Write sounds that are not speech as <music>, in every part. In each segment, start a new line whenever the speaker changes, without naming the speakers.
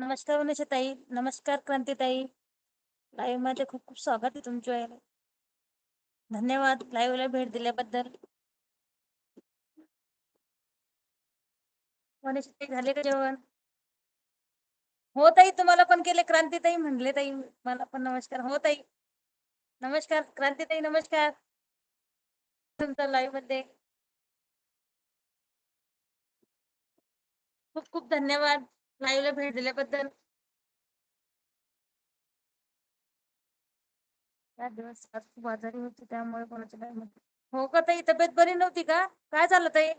नमस्कार ताई. नमस्कार क्रांतीताई लाईव्हमध्ये खूप खूप स्वागत आहे तुमच्या धन्यवाद. लाईव्हला भेट दिल्याबद्दल. ताई झाले का जेवण? हो ताई तुम्हाला पण केले क्रांतीताई म्हणले ताई. मला पण नमस्कार. हो ताई. नमस्कार. क्रांतीताई नमस्कार. तुमचा लाईव्हमध्ये. खूप खूप धन्यवाद. लाईव्हला भेट दिल्याबद्दल. त्या दिवस खूप आजारी होती त्यामुळे कोणाच्या लाईव्ह हो का ताई तब्येत बरी नव्हती का? काय झालं ताई?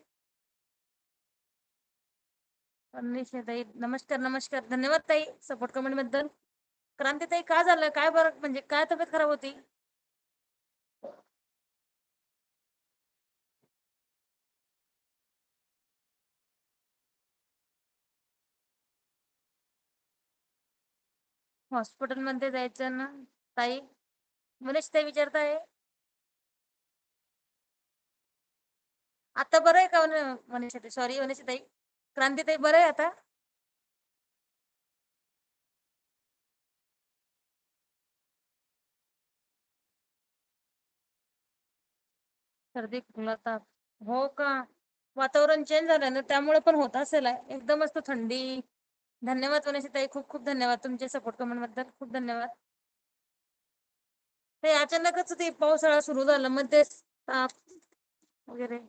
ताई नमस्कार नमस्कार. धन्यवाद ताई सपोर्ट कमेंटबद्दल. क्रांती ताई काय झालं? काय बरं? म्हणजे काय तब्येत खराब होती? हॉस्पिटलमध्ये जायचं ना ताई? मनीष ताई विचारताय? आता बरं आहे का मनीष ताई? सॉरी मनीष ताई. क्रांती ताई बरं आहे आता? सर्दी खोकला ताप हो का? वातावरण चेंज झालं ना त्यामुळे पण होत असेल एकदमच तो थंडी. धन्यवाद ताई खूप खूप धन्यवाद. तुमचे सपोर्ट कमेंटबद्दल खूप धन्यवाद. ते अचानकच ते पावसाळा सुरू झाला मध्ये ताप वगैरे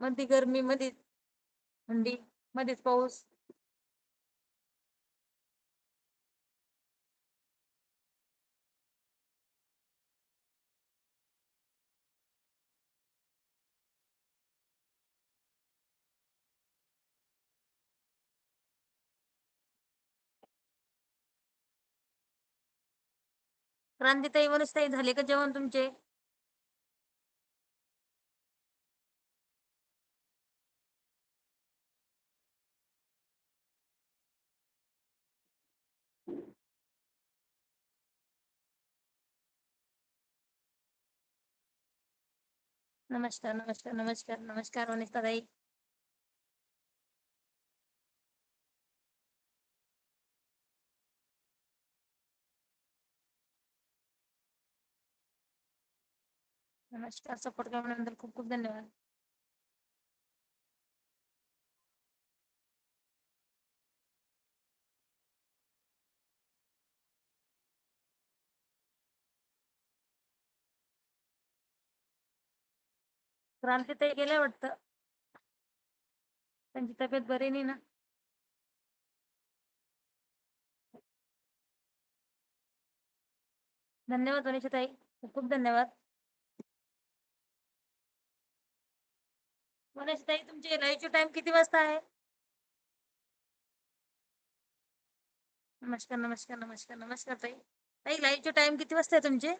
मध्ये गर्मी मध्ये थंडी मध्येच पाऊस. क्रांतीताई वनस्ताई झाले का जेवण तुमचे? नमस्कार नमस्कार नमस्कार नमस्कार वनिताताई नमस्कार सपोर्ट केल्याबद्दल खूप खूप धन्यवाद. क्रांती ताई गेल्या वाटतं. त्यांची तब्येत बरी नाही ना? धन्यवाद ताई खूप खूप धन्यवाद. ताई तुमचे लाईव्हचे टाइम किती वाजता आहे? नमस्कार नमस्कार नमस्कार नमस्कार ताई. ताई लाईव्हचे टाइम किती वाजता आहे तुमचे?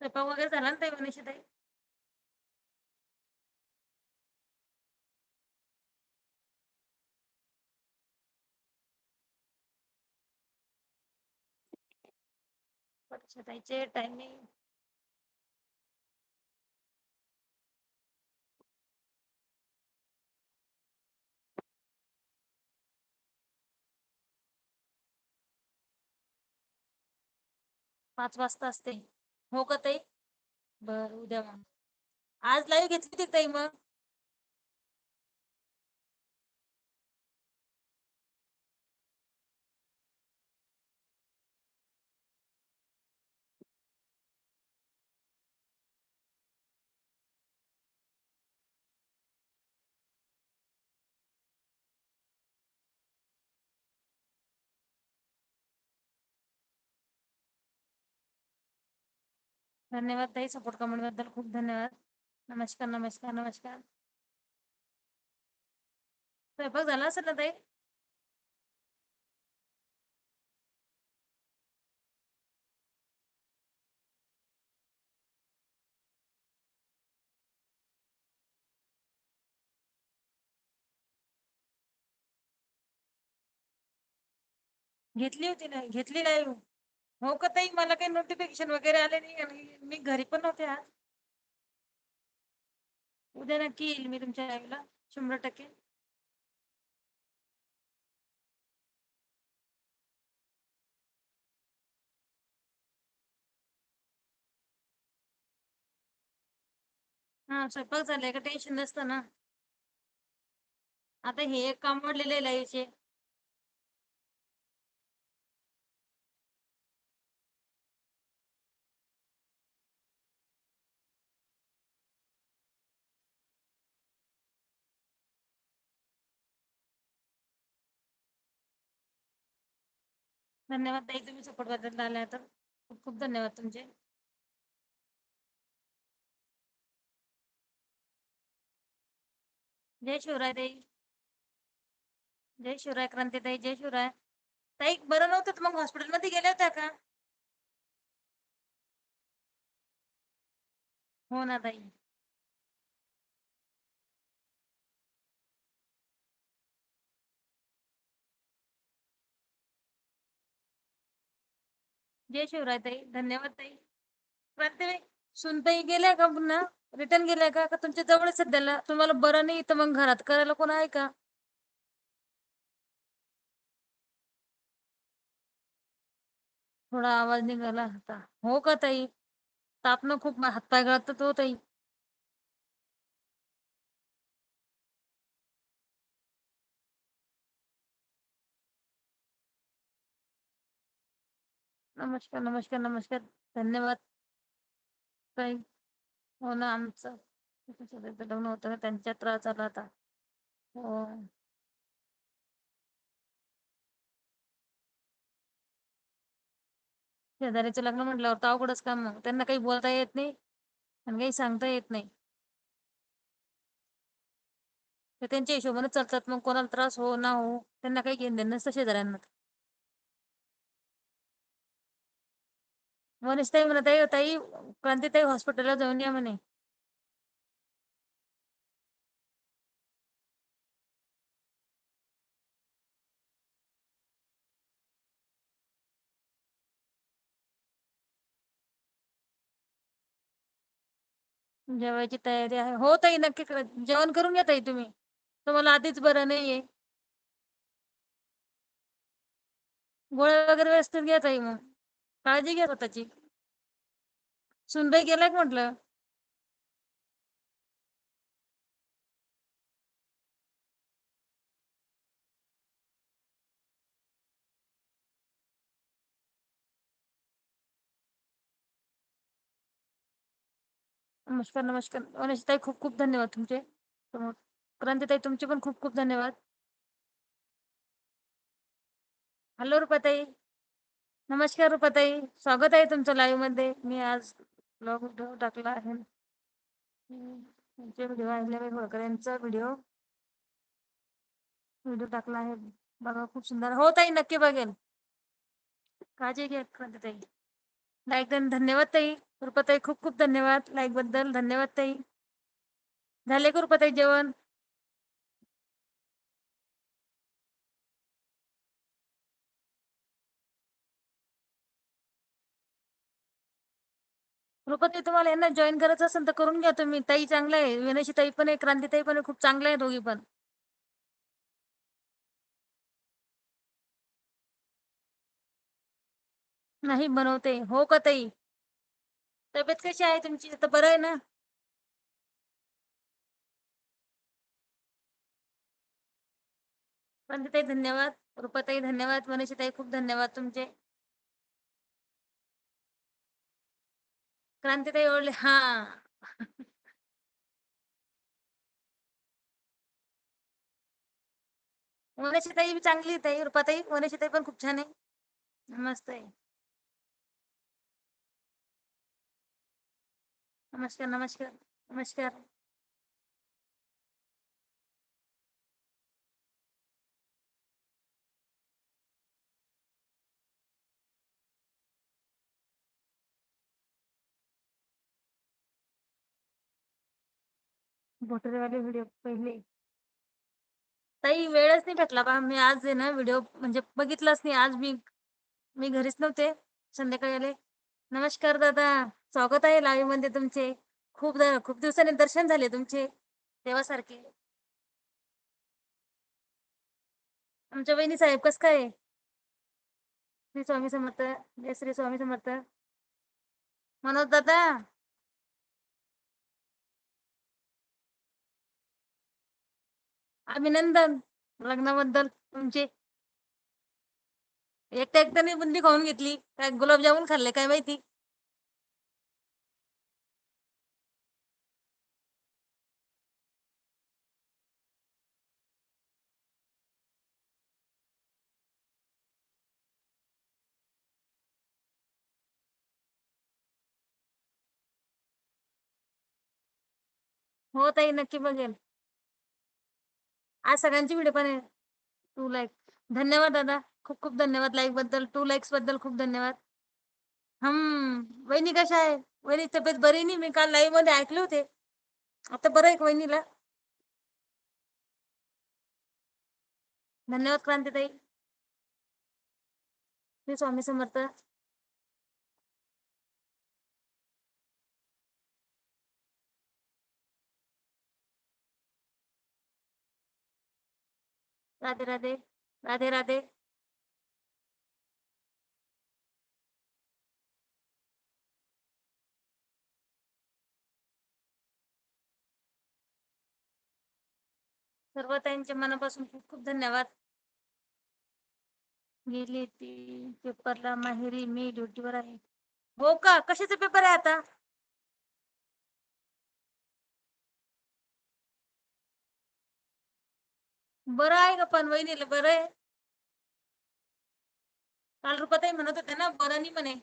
स्वयंपाक वगैरे झाला ना ताई मनीषा ताई? ताईचे टायमिंग पाच वाजता असते. हो का ताई? बर उद्या मग. आज लाईव्ह घेतली ती ताई मग? धन्यवाद ताई. सपोर्ट कमेंटबद्दल खूप धन्यवाद. नमस्कार नमस्कार नमस्कार. स्वयंपाक झाला असेल ना ताई? घेतली होती ना घेतली नाही. हो का ताई मला काही नोटिफिकेशन वगैरे आले नाही आणि मी घरी पण नव्हते आज. उद्या नक्की येईल मी तुमच्या लाईव्हला शंभर टक्के. हा स्वयंपाक झालाय का? टेन्शन नसतं ना. आता हे एक काम वाढलेलं आहे लाईव्हचे धन्यवाद ताई तुम्ही सपोर्टबद्दल आल्या तर. खूप खूप धन्यवाद तुमचे. जय शिवराय ताई. जय शिवराय क्रांती ताई जय शिवराय. ताई बरं नव्हतं तर मग हॉस्पिटलमध्ये गेल्या होत्या का? हो ना ताई. जय शिवराय ताई धन्यवाद ताई. क्रांती सुनताई गेल्या का पुन्हा? रिटर्न गेल्या का? का तुमच्या जवळ सध्याला तुम्हाला बरं नाही तर मग घरात. करायला कोण आहे का? थोडा आवाज निघाला होता. हो का ताई? तापनं खूप हातपाय गळत तो हो ताई. नमस्कार नमस्कार नमस्कार. धन्यवाद. काही हो ना आमचं. लग्न होतं ना त्यांच्यात त्रास झाला होता. हो. शेजारीचं लग्न म्हटल्यावर तर अवघडच काम. मग त्यांना काही बोलता येत नाही आणि काही सांगता येत नाही. तर त्यांच्या हिशोबाने चालतात. मग कोणाला त्रास हो ना हो त्यांना काही घेणं देणं नसतं शेजाऱ्यांना. मनीष ताई म्हणत आहे ताई क्रांतीताई हॉस्पिटलला जाऊन या म्हणे. जेवायची तयारी आहे. हो ताई नक्की करा. जेवण करून घ्या ताई तुम्ही. तुम्हाला आधीच बरं नाहीये. गोळ्या वगैरे व्यवस्थित घ्या ताई मग. काळजी घ्या स्वतःची. सुनबाई गेलाय का म्हटलं. नमस्कार नमस्कार. ताई खूप खूप धन्यवाद तुमचे. क्रांतीताई तुमचे पण खूप खूप धन्यवाद. हॅलो रुपाताई. नमस्कार रुपाताई. स्वागत आहे तुमचं लाईव्हमध्ये. मी आज ब्लॉग टाकला आहे. व्हिडिओ आहे व्हिडिओ व्हिडिओ टाकला आहे. बघा खूप सुंदर. हो ताई नक्की बघेल काळजी घ्या ताई. लाईक धन्यवाद ताई. रुपाताई खूप खूप धन्यवाद. लाईकबद्दल धन्यवाद ताई. झाले कृपाताई जेवण? कृपाताई तुम्हाला यांना जॉईन करायचं असेल तर करून घ्या तुम्ही. ताई चांगलं आहे. विनाशी ताई पण आहे. क्रांती ताई पण खूप चांगलं आहे दोघी पण. नाही बनवते. हो का ताई? तब्येत कशी आहे तुमची? तर बरं आहे ना? ताई धन्यवाद. रुपताई धन्यवाद. ताई खूप धन्यवाद तुमचे. क्रांतीताई ओळले हा ताई चांगली ताई रुपाताई ताई पण खूप छान आहे मस्त आहे नमस्कार नमस्कार नमस्कार वाले व्हिडिओ पहिले. ताई वेळच नाही भेटला बा. मी आज आहे ना व्हिडिओ म्हणजे बघितलाच नाही. आज मी मी घरीच नव्हते. संध्याकाळी आले. नमस्कार दादा. स्वागत आहे लाईव्हमध्ये तुमचे. खूप खूप दिवसांनी दर्शन झाले तुमचे. देवासारखे. आमच्या बहिणी साहेब कस काय? श्री स्वामी समर्थ. जय श्री स्वामी समर्थ. मनोज दादा अभिनंदन लग्नाबद्दल तुमचे. एकट्या एकट्याने बुंदी खाऊन घेतली. काय गुलाबजामुन खाल्ले काय माहिती? हो ताई नक्की बघेल आज सगळ्यांची व्हिडिओ पण आहे. टू लाईक धन्यवाद दादा. खूप खूप धन्यवाद लाईकबद्दल. टू लाईक्सबद्दल खूप धन्यवाद. हम्म. वहिनी कशा आहे? वहिनी तब्येत बरी नाही मी काल लाईव्हमध्ये ऐकले होते. आता बरं आहे वहिनीला? धन्यवाद क्रांतीताई. श्री स्वामी समर्थ. राधे राधे राधे राधे. सर्व त्यांच्या मनापासून खूप खूप धन्यवाद. गेली ती पेपरला माहेरी मी ड्युटीवर आहे. हो का? कशाचा पेपर आहे आता? बरं आहे का पण वहिनीला बरं आहे. काल रुपाताई म्हणत होते ना बरं नाही म्हणे.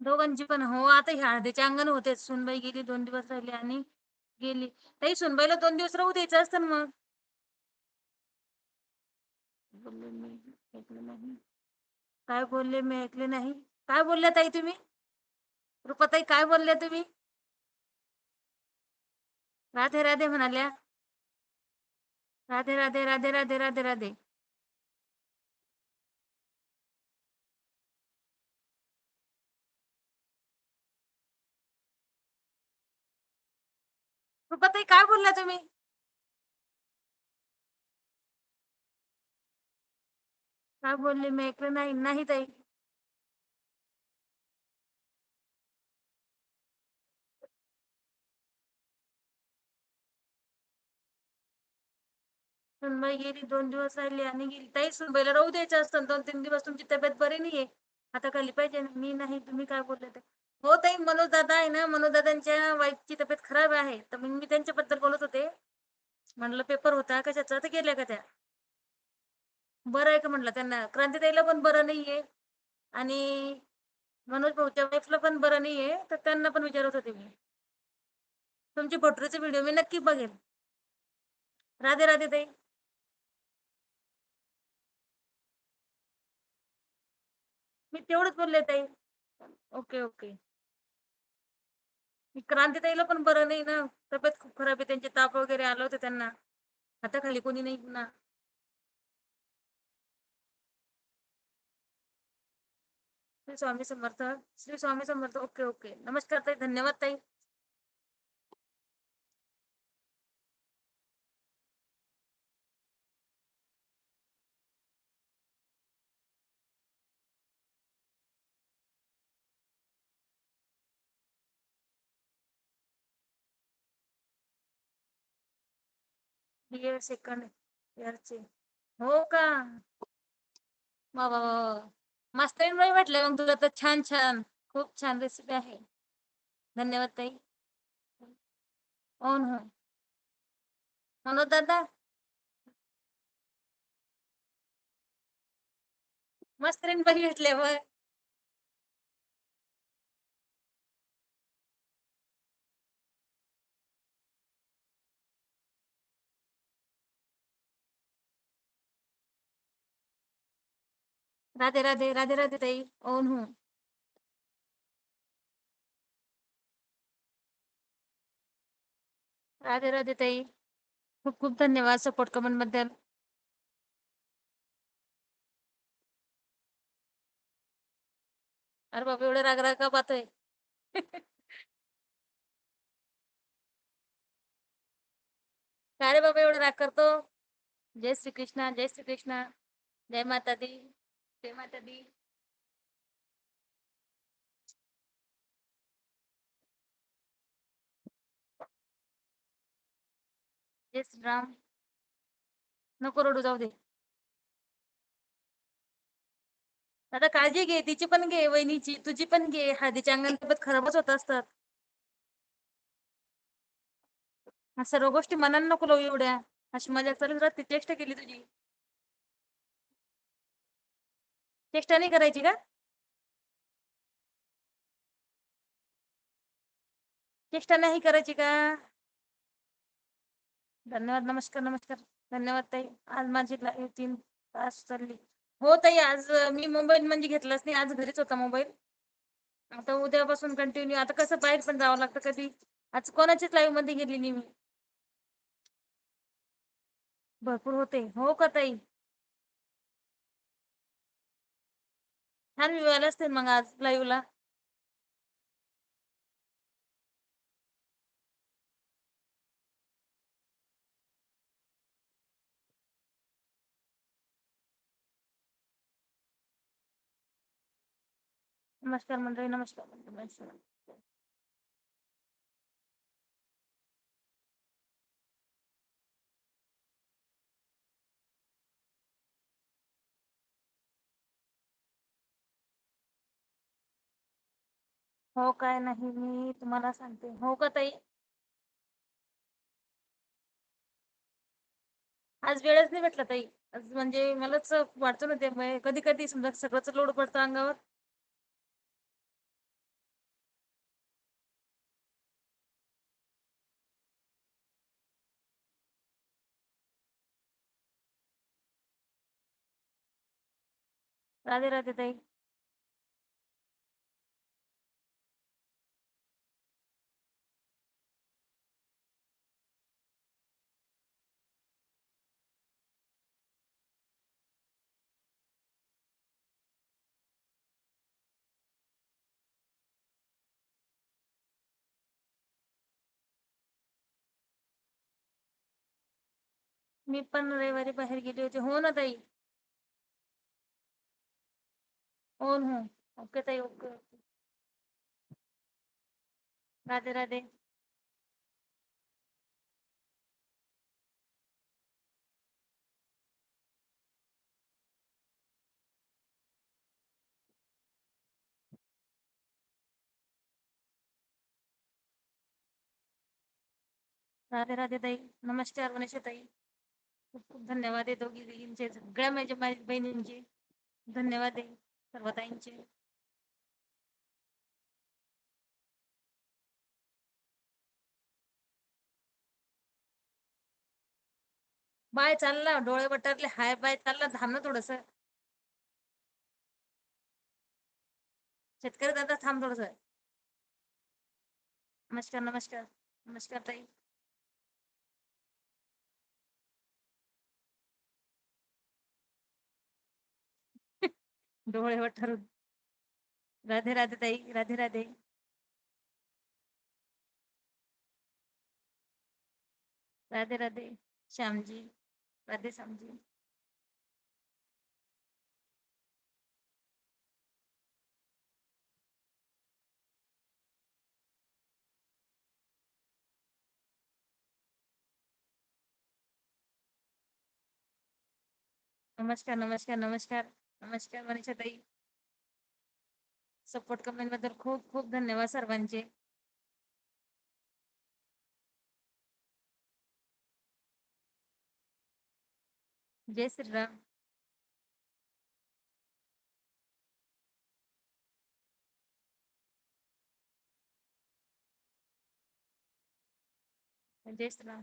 दोघांची पण. हो आता ह्या हळदीचे अंगण होते. सुनबाई गेली दोन दिवस राहिली आणि गेली. ताई सुनबाईला दोन दिवस राहू द्यायचं असतं मग? बोलले मी ऐकलं नाही. काय बोलले? मी ऐकले नाही. काय बोलल्या ताई तुम्ही? रुपाताई काय बोलल्या तुम्ही? राधे राधे म्हणाल्या. राधे राधे राधे राधे राधे राधे. रुपाताई काय बोलला तुम्ही? काय बोलले मी ऐकलं नाही नाही ताई. सुनबाई गेली दोन दिवस राहिली आणि गेली. ताई सुनबाईला राहू द्यायचं असतं. दोन तीन दिवस तुमची तब्येत बरी नाहीये. आता खाली पाहिजे मी नाही तुम्ही काय बोलले ते? हो ताई मनोज दादा आहे ना मनोज दादांच्या वाईफची तब्येत खराब आहे. तर मग मी त्यांच्याबद्दल बोलत होते. म्हणलं पेपर होता कशाचा? तर गेल्या का त्या? बरं आहे का? म्हटलं त्यांना. क्रांतीताईला पण बरं नाहीये. आणि मनोज भाऊच्या वाईफला पण बरं नाहीये. तर त्यांना पण विचारत होते मी. तुमची भोटरीचे व्हिडिओ मी नक्की बघेन. राधे राधे ताई. मी तेवढंच बोलले ताई. Okay okay. क्रांतीताईला पण बरं नाही ना. तब्येत खूप खराब आहे. त्यांचे ताप वगैरे आलं होतं त्यांना. हाताखाली कोणी नाही ना. श्री स्वामी समर्थ. श्री स्वामी समर्थ. Okay okay. नमस्कार ताई. धन्यवाद ताई. बी सेकंड इयरचे हो का? मास्तरीन बाई वा वाटलं मग तुला. तर छान छान. खूप छान रेसिपी आहे. धन्यवाद ताई. हो ना. मनोज दादा. मस्त बाई भेटले मग राधे राधे राधे राधे ताई ओन हो. राधे राधे ताई खूप खूप धन्यवाद सपोर्ट कमेंटबद्दल. अरे बाबा एवढं राग राग का पाहतोय? <laughs> काय रे बाबा एवढं राग करतो? जय श्री कृष्णा जय श्री कृष्णा जय माता दी जय माता दी जय श्रीराम नको रडू जाऊ दे. आता काळजी घे तिची पण घे वहिनीची. तुझी पण घे. हळदीच्या अंगण तब्येत खराबच होत असतात. सर्व गोष्टी मनाला नको लावू एवढ्या. अशी मजा चालू राहते. चेष्टा केली तुझी. चेष्टा नाही करायची का? चेष्टा नाही करायची का? धन्यवाद नमस्कार नमस्कार. धन्यवाद ताई. आज माझी तीन तास चालली. हो ताई आज मी मोबाईल म्हणजे घेतलाच नाही. आज घरीच होता मोबाईल. आता उद्यापासून कंटिन्यू आता कसं बाहेर पण जावं लागतं कधी. आज कोणाचीच लाईव्हमध्ये गेली नाही मी. भरपूर होते. हो का ताई? छान व्ह्यू असतील मग आज लाईव्ह ला नमस्कार मंडळी नमस्कार हो काय नाही मी तुम्हाला सांगते. हो का ताई? आज वेळच नाही भेटला ताई. आज म्हणजे मलाच वाटतो ना ते कधी कधी समजा सगळंच लोड पडतं अंगावर. राधे राधे ताई. मी पण रविवारी बाहेर गेली होती. हो ना ताई? हो हो ओके ताई, ओके राधे राधे. राधे राधे ताई. नमस्कार ताई. खूप खूप धन्यवाद आहे दोघी दिदींचे सगळ्या माझ्या माझ्या बहिणींचे. धन्यवाद आहे सर्व ताईंचे बाय चालला डोळे वटारले हाय बाय चालला थांब ना थोडस. शेतकरी दादा थांब थोडस. नमस्कार नमस्कार नमस्कार ताई. डोळे वठारून. राधे राधे ताई, राधे राधे. राधे राधे. श्यामजी राधे, श्यामजी. नमस्कार नमस्कार नमस्कार. नमस्कार मनीषा ताई. सपोर्ट कमेंटबद्दल खूप खूप धन्यवाद सर्वांचे. जय श्रीराम. जय श्रीराम.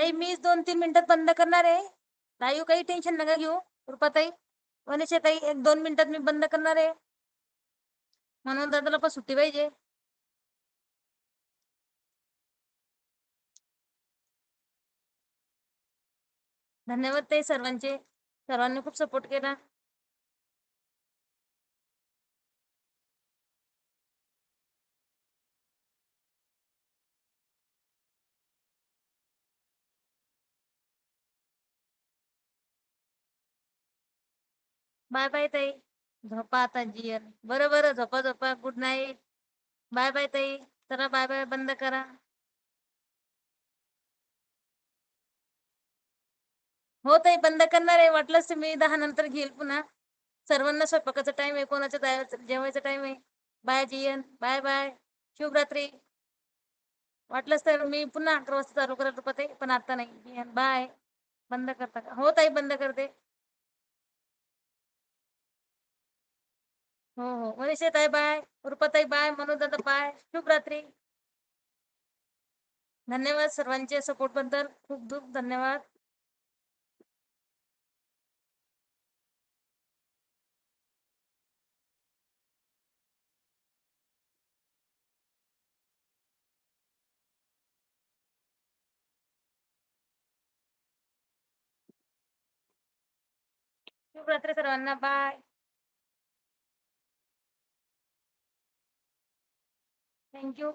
ताई मीच दोन तीन मिनिटात बंद करणार आहे. लाईव्ह हो, काही टेन्शन नका घेऊ कृपाताई वनिशा ताई एक दोन मिनिटात मी बंद करणार आहे. म्हणून दादाला पण सुट्टी पाहिजे. धन्यवाद ताई सर्वांचे. सर्वांनी खूप सपोर्ट केला. बाय बाय ताई. झोपा आता जियल बरं बरं झोपा झोपा. गुड नाईट बाय बाय ताई. चला बाय बाय बंद करा. हो ताई बंद करणार आहे. वाटलंच तर मी दहा नंतर घेईल पुन्हा. सर्वांना स्वयंपाकाचा टाइम आहे कोणाचा जेवायचा टाइम आहे. बाय जियन बाय बाय. शुभरात्री. वाटलंच तर मी पुन्हा अकरा वाजता चालू करत होते पण आता नाही. बाय. बंद करता का? हो ताई बंद करते. हो हो. म्हणजे मनीषा बाय रुपाताई बाय मनोदादा बाय. शुभरात्री धन्यवाद सर्वांचे. सपोर्टबद्दल खूप खूप धन्यवाद. शुभरात्री सर्वांना. बाय. Thank you.